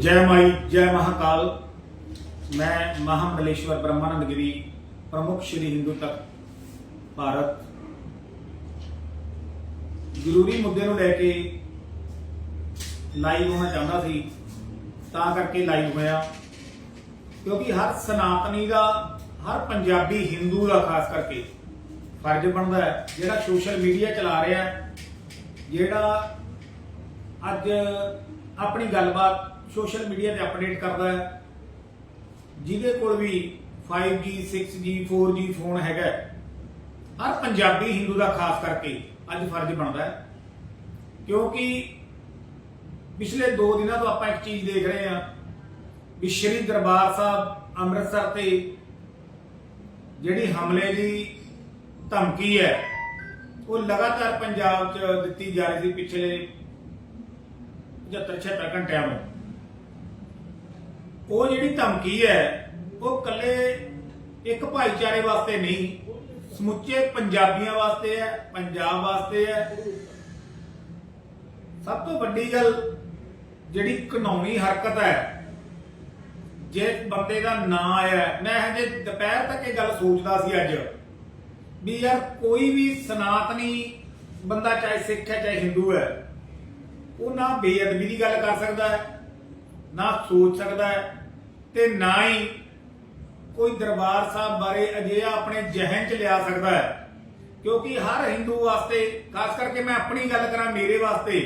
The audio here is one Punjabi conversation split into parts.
ਜੈ ਮਾਈ, ਜੈ ਮਹਾਕਾਲ। ਮੈਂ ਮਹਾਮੰਡਲੇਸ਼ਵਰ ਬ੍ਰਹਮਾਨੰਦ ਗਿਰੀ, ਪ੍ਰਮੁੱਖ ਸ਼੍ਰੀ ਹਿੰਦੂ ਤੱਕ ਭਾਰਤ। ਜ਼ਰੂਰੀ ਮੁੱਦੇ ਨੂੰ ਲੈ ਕੇ ਲਾਈਵ ਹੋਣਾ ਚਾਹੁੰਦਾ ਸੀ, ਤਾਂ ਕਰਕੇ ਲਾਈਵ ਹੋਇਆ। ਕਿਉਂਕਿ ਹਰ ਸਨਾਤਨੀ ਦਾ, ਹਰ ਪੰਜਾਬੀ ਹਿੰਦੂ ਦਾ ਖਾਸ ਕਰਕੇ ਫਰਜ਼ ਬਣਦਾ ਹੈ, ਜਿਹੜਾ ਸੋਸ਼ਲ ਮੀਡੀਆ ਚਲਾ ਰਿਹਾ ਜਿਹੜਾ ਅੱਜ ਆਪਣੀ ਗੱਲਬਾਤ ਸੋਸ਼ਲ ਮੀਡੀਆ ਤੇ ਅਪਡੇਟ ਕਰਦਾ ਹੈ। ਜਿਹਦੇ ਕੋਲ ਵੀ 5G 6G 4G ਫੋਨ ਹੈਗਾ ਹਰ ਪੰਜਾਬੀ ਹਿੰਦੂ ਦਾ ਖਾਸ ਕਰਕੇ ਅੱਜ ਫਰਜ਼ ਬਣਦਾ ਹੈ। ਕਿਉਂਕਿ ਪਿਛਲੇ 2 ਦਿਨਾਂ ਤੋਂ ਆਪਾਂ ਇੱਕ ਚੀਜ਼ ਦੇਖ ਰਹੇ ਹਾਂ ਵੀ ਸ਼੍ਰੀ ਦਰਬਾਰ ਸਾਹਿਬ ਅੰਮ੍ਰਿਤਸਰ ਤੇ ਜਿਹੜੀ ਹਮਲੇ ਦੀ ਧਮਕੀ ਹੈ, ਉਹ ਲਗਾਤਾਰ ਪੰਜਾਬ 'ਚ ਦਿੱਤੀ ਜਾ ਰਹੀ ਸੀ ਪਿਛਲੇ 75 76 ਘੰਟਿਆਂ ਨੂੰ। ਉਹ ਜਿਹੜੀ ਧਮਕੀ ਹੈ, ਉਹ ਕੱਲੇ ਇੱਕ ਭਾਈਚਾਰੇ ਵਾਸਤੇ ਨਹੀਂ, ਸਮੁੱਚੇ ਪੰਜਾਬੀਆਂ ਵਾਸਤੇ ਹੈ, ਪੰਜਾਬ ਵਾਸਤੇ ਹੈ। ਸਭ ਤੋਂ ਵੱਡੀ ਗੱਲ ਜਿਹੜੀ ਕਾਨੂੰਨੀ ਹਰਕਤ ਹੈ, ਜੇ ਬੰਦੇ ਦਾ ਨਾਂ ਆਇਆ, ਮੈਂ ਹਜੇ ਦੁਪਹਿਰ ਤੱਕ ਇਹ ਗੱਲ ਸੋਚਦਾ ਸੀ ਅੱਜ, ਵੀ ਯਾਰ ਕੋਈ ਵੀ ਸਨਾਤਨੀ ਬੰਦਾ, ਚਾਹੇ ਸਿੱਖ ਹੈ, ਚਾਹੇ ਹਿੰਦੂ ਹੈ ਉਹ ਨਾ ਬੇਅਦਬੀ ਦੀ ਗੱਲ ਕਰ ਸਕਦਾ ਹੈ, ਨਾ ਸੋਚ ਸਕਦਾ ਹੈ ਤੇ ਨਾ ਹੀ ਕੋਈ ਦਰਬਾਰ ਸਾਹਿਬ ਬਾਰੇ ਅਜਿਹਾ ਆਪਣੇ ਜਹਨ ਚ ਲਿਆ ਸਕਦਾ ਹੈ। ਕਿਉਂਕਿ ਹਰ ਹਿੰਦੂ ਵਾਸਤੇ, ਖਾਸ ਕਰਕੇ ਮੈਂ ਆਪਣੀ ਗੱਲ ਕਰਾਂ ਮੇਰੇ ਵਾਸਤੇ,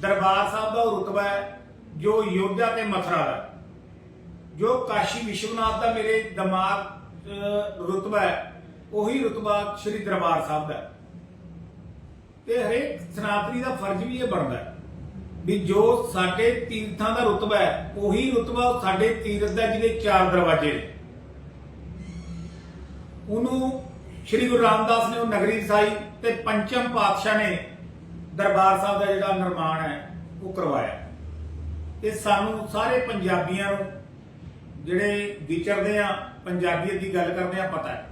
ਦਰਬਾਰ ਸਾਹਿਬ ਦਾ ਉਹ ਰੁਤਬਾ ਹੈ ਜੋ ਯੋਧਾ ਤੇ ਮਥੁਰਾ ਦਾ ਜੋ ਕਾਸ਼ੀ ਵਿਸ਼ਵਨਾਥ ਦਾ ਮੇਰੇ ਦਿਮਾਗ ਰੁਤਬਾ ਹੈ, ਉਹੀ ਰੁਤਬਾ ਸ੍ਰੀ ਦਰਬਾਰ ਸਾਹਿਬ ਦਾ ਤੇ ਹਰੇਕ ਸਨਾਤਨੀ ਦਾ ਫਰਜ਼ ਵੀ ਇਹ ਬਣਦਾ ਹੈ। ਵੀ ਜੋ ਸਾਡੇ ਤੀਰਥਾਂ ਦਾ ਰੁਤਬਾ ਹੈ, ਉਹੀ ਰੁਤਬਾ ਸਾਡੇ ਤੀਰਥ ਦਾ ਜਿਹਦੇ ਚਾਰ ਦਰਵਾਜ਼ੇ ਨੇ। ਉਹਨੂੰ ਸ੍ਰੀ ਗੁਰੂ ਰਾਮਦਾਸ ਨੇ ਉਹ ਨਗਰੀ ਵਸਾਈ ਤੇ ਪੰਚਮ ਪਾਤਸ਼ਾਹ ਨੇ ਦਰਬਾਰ ਸਾਹਿਬ ਦਾ ਜਿਹੜਾ ਨਿਰਮਾਣ ਹੈ, ਉਹ ਕਰਵਾਇਆ। ਤੇ ਸਾਨੂੰ ਸਾਰੇ ਪੰਜਾਬੀਆਂ ਨੂੰ ਜਿਹੜੇ ਵਿਚਰਦੇ ਆ, ਪੰਜਾਬੀਅਤ ਦੀ ਗੱਲ ਕਰਦੇ ਆ, ਪਤਾ ਹੈ।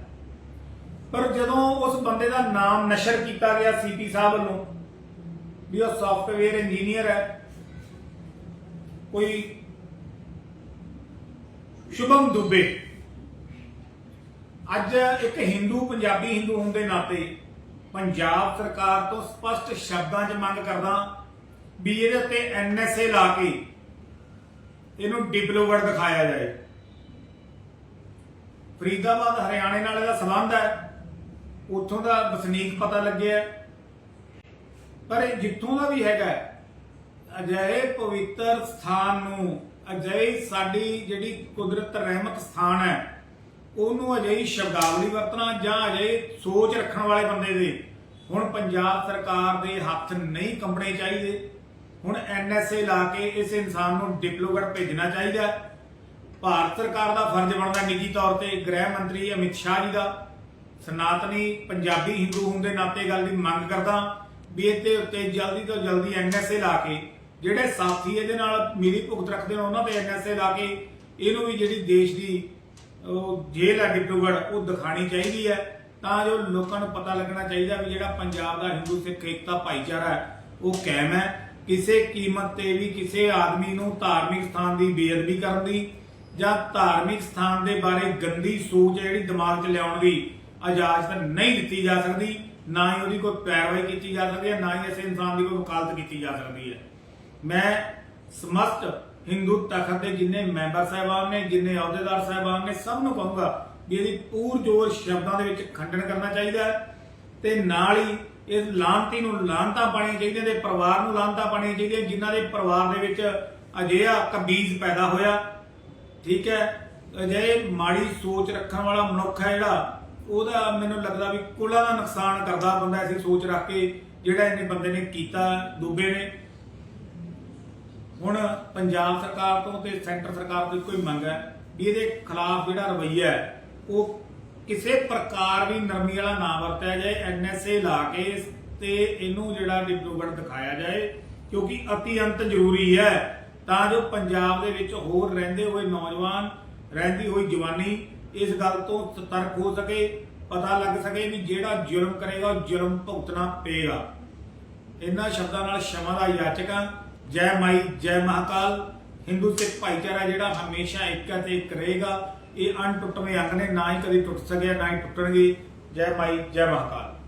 ਪਰ ਜਦੋਂ ਉਸ ਬੰਦੇ ਦਾ ਨਾਮ ਨਸ਼ਰ ਕੀਤਾ ਗਿਆ ਸੀਪੀ ਸਾਹਿਬ ਵੱਲੋਂ ਵੀ ਉਹ ਸੌਫਟਵੇਅਰ ਇੰਜੀਨੀਅਰ ਹੈ। ਕੋਈ ਸ਼ੁਭਮ ਦੁਬੇ। ਅੱਜ ਇੱਕ ਹਿੰਦੂ, ਪੰਜਾਬੀ ਹਿੰਦੂ ਹੋਣ ਦੇ ਨਾਤੇ ਪੰਜਾਬ ਸਰਕਾਰ ਤੋਂ ਸਪਸ਼ਟ ਸ਼ਬਦਾਂ 'ਚ ਮੰਗ ਕਰਦਾ ਵੀ ਇਹਦੇ ਉੱਤੇ ਐਨਐਸਏ ਲਾ ਕੇ ਇਹਨੂੰ ਡਿਪਲੋਗੜ ਦਿਖਾਇਆ ਜਾਏ। ਫਰੀਦਾਬਾਦ, ਹਰਿਆਣੇ ਨਾਲ ਇਹਦਾ ਸੰਬੰਧ ਹੈ। ਉੱਥੋਂ ਦਾ ਵਸਨੀਕ ਪਤਾ ਲੱਗਿਆ। ਪਰ ਇਹ ਜਿੱਥੋਂ ਦਾ ਵੀ ਹੈਗਾ ਅਜਿਹੇ ਪਵਿੱਤਰ ਸਥਾਨ ਨੂੰ, ਅਜਿਹੀ ਸਾਡੀ ਜਿਹੜੀ ਕੁਦਰਤ ਰਹਿਮਤ ਸਥਾਨ ਹੈ, ਉਹਨੂੰ ਅਜਿਹੀ ਸ਼ਬਦਾਵਲੀ ਵਰਤਣਾ ਜਾਂ ਅਜਿਹੇ ਸੋਚ ਰੱਖਣ ਵਾਲੇ ਬੰਦੇ ਦੇ, ਹੁਣ ਪੰਜਾਬ ਸਰਕਾਰ ਦੇ ਹੱਥ ਨਹੀਂ ਕੰਬਣੇ ਚਾਹੀਦੇ। ਹੁਣ ਐਨਐਸਏ ਲਾ ਕੇ ਇਸ ਇਨਸਾਨ ਨੂੰ ਡਿਪਲੋਗੜ ਭੇਜਣਾ ਚਾਹੀਦਾ। ਭਾਰਤ ਸਰਕਾਰ ਦਾ ਫਰਜ਼ ਬਣਦਾ ਨਿੱਜੀ ਤੌਰ ਤੇ, ਗ੍ਰਹਿ ਮੰਤਰੀ ਅਮਿਤ ਸ਼ਾਹ ਜੀ ਦਾ। ਸਨਾਤਨੀ ਪੰਜਾਬੀ ਹਿੰਦੂ ਹੋਣ ਦੇ ਨਾਤੇ ਗੱਲ ਦੀ ਮੰਗ ਕਰਦਾ। ਵੀ ਇਹਦੇ ਉੱਤੇ ਜਲਦੀ ਤੋਂ ਜਲਦੀ ਐਨਐਸਏ ਲਾ ਕੇ ਜਿਹੜੇ ਸਾਥੀ ਇਹਦੇ ਨਾਲ ਮਿਲੀ ਭੁਗਤ ਰੱਖਦੇ ਨੇ, ਉਹਨਾਂ ਤੇ ਐਨਐਸਏ ਲਾ ਕੇ ਇਹਨੂੰ ਵੀ ਜਿਹੜੀ ਦੇਸ਼ ਦੀ ਉਹ ਜੇਲ੍ਹ ਹੈ ਡਿਬਰੂਗੜ੍ਹ, ਉਹ ਦਿਖਾਣੀ ਚਾਹੀਦੀ ਹੈ। ਤਾਂ ਜੋ ਲੋਕਾਂ ਨੂੰ ਪਤਾ ਲੱਗਣਾ ਚਾਹੀਦਾ ਵੀ ਜਿਹੜਾ ਪੰਜਾਬ ਦਾ ਹਿੰਦੂ ਸਿੱਖ ਏਕਤਾ ਭਾਈਚਾਰਾ ਹੈ, ਉਹ ਕਾਇਮ ਹੈ। ਕਿਸੇ ਕੀਮਤ ਤੇ ਵੀ ਕਿਸੇ ਆਦਮੀ ਨੂੰ ਧਾਰਮਿਕ ਸਥਾਨ ਦੀ ਬੇਅਦਬੀ ਕਰਨ ਦੀ ਜਾਂ ਧਾਰਮਿਕ ਸਥਾਨ ਦੇ ਬਾਰੇ ਗੰਦੀ ਸੋਚ ਜਿਹੜੀ ਦਿਮਾਗ 'ਚ ਲਿਆਉਣ ਦੀ ਇਜਾਜ਼ਤ ਨਹੀਂ ਦਿੱਤੀ ਜਾ ਸਕਦੀ। ਨਾ ਹੀ ਉਹਦੀ ਕੋਈ ਪੈਰਵਾਈ ਕੀਤੀ ਜਾ ਸਕਦੀ ਹੈ, ਨਾ ਹੀ ਇਸ ਇਨਸਾਨ ਦੀ ਕੋਈ ਵਕਾਲਤ ਕੀਤੀ ਜਾ ਸਕਦੀ ਹੈ। ਮੈਂ ਸਮਸਤ ਹਿੰਦੂ ਤਖਤ ਦੇ ਜਿੰਨੇ ਮੈਂਬਰ ਸਾਹਿਬਾਨ ਨੇ, ਜਿੰਨੇ ਅਹੁਦੇਦਾਰ ਸਾਹਿਬਾਨ ਨੇ, ਸਭ ਨੂੰ ਕਹੂੰਗਾ ਵੀ ਇਹਦੀ ਪੂਰ ਜੋਰ ਸ਼ਬਦਾਂ ਦੇ ਵਿੱਚ ਖੰਡਨ ਕਰਨਾ ਚਾਹੀਦਾ ਹੈ ਤੇ ਨਾਲ ਹੀ ਇਸ ਲਾਂਤੀ ਨੂੰ ਲਾਂਤਾ ਪਾਣੀ ਚਾਹੀਦੀਆਂ ਤੇ ਪਰਿਵਾਰ ਨੂੰ ਲਾਂਤਾ ਪਾਣੀਆਂ ਚਾਹੀਦੀਆਂ, ਜਿਨ੍ਹਾਂ ਦੇ ਪਰਿਵਾਰ ਦੇ ਵਿੱਚ ਅਜਿਹਾ ਕਬੀਜ਼ ਪੈਦਾ ਹੋਇਆ। ਠੀਕ ਹੈ, ਅਜਿਹੇ ਮਾੜੀ ਸੋਚ ਰੱਖਣ ਵਾਲਾ ਮਨੁੱਖ ਹੈ ਜਿਹੜਾ ਉਹਦਾ ਮੈਨੂੰ ਲੱਗਦਾ ਵੀ ਕੁਲਾਂ ਦਾ ਨੁਕਸਾਨ ਕਰਦਾ ਬੰਦਾ ਐਸੀ ਸੋਚ ਰੱਖ ਕੇ ਜਿਹੜਾ ਇਹਨੇ ਬੰਦੇ ਨੇ ਕੀਤਾ ਦੂਬੇ ਨੇ। ਹੁਣ ਪੰਜਾਬ ਸਰਕਾਰ ਤੋਂ ਤੇ ਸੈਂਟਰ ਸਰਕਾਰ ਤੋਂ ਕੋਈ ਮੰਗ ਹੈ ਵੀ ਇਹਦੇ ਖਿਲਾਫ ਜਿਹੜਾ ਰਵੱਈਆ ਹੈ, ਉਹ ਕਿਸੇ ਪ੍ਰਕਾਰ ਵੀ ਨਰਮੀ ਵਾਲਾ ਨਾ ਵਰਤਿਆ ਜਾਏ ਐਨਐਸਏ ਲਾ ਕੇ ਤੇ ਇਹਨੂੰ ਜਿਹੜਾ ਡਿਪਲੋਗੜ ਦਿਖਾਇਆ ਜਾਏ, ਕਿਉਂਕਿ ਅਤੀ ਅੰਤ ਜ਼ਰੂਰੀ ਹੈ। ਤਾਂ ਜੋ ਪੰਜਾਬ ਦੇ ਵਿੱਚ ਹੋਰ ਰਹਿੰਦੇ ਹੋਏ ਨੌਜਵਾਨ, ਰਹਿੰਦੀ ਹੋਈ ਜਵਾਨੀ ਇਸ ਗੱਲ ਤੋਂ ਸਤਰਕ ਹੋ ਸਕੇ, ਪਤਾ ਲੱਗ ਸਕੇ ਵੀ ਜਿਹੜਾ ਜ਼ੁਲਮ ਕਰੇਗਾ, ਉਹ ਜ਼ੁਲਮ ਭੁਗਤਣਾ ਪਏਗਾ। ਇਹਨਾਂ ਸ਼ਬਦਾਂ ਨਾਲ ਸ਼ਮਾ ਦਾ ਯਾਚਕਾਂ ਜੈ ਮਾਈ, ਜੈ ਮਹਾਕਾਲ। ਹਿੰਦੂ ਸਿੱਖ ਭਾਈਚਾਰਾ ਜਿਹੜਾ ਹਮੇਸ਼ਾ ਇੱਕ ਹੈ ਤੇ ਇੱਕ ਰਹੇਗਾ। ਇਹ ਅਣਟੁੱਟਵੇਂ ਅੰਗ ਨੇ ਨਾ ਹੀ ਕਦੇ ਟੁੱਟ ਸਕਿਆ, ਨਾ ਹੀ ਟੁੱਟਣਗੇ। ਜੈ ਮਾਈ, ਜੈ ਮਹਾਕਾਲ।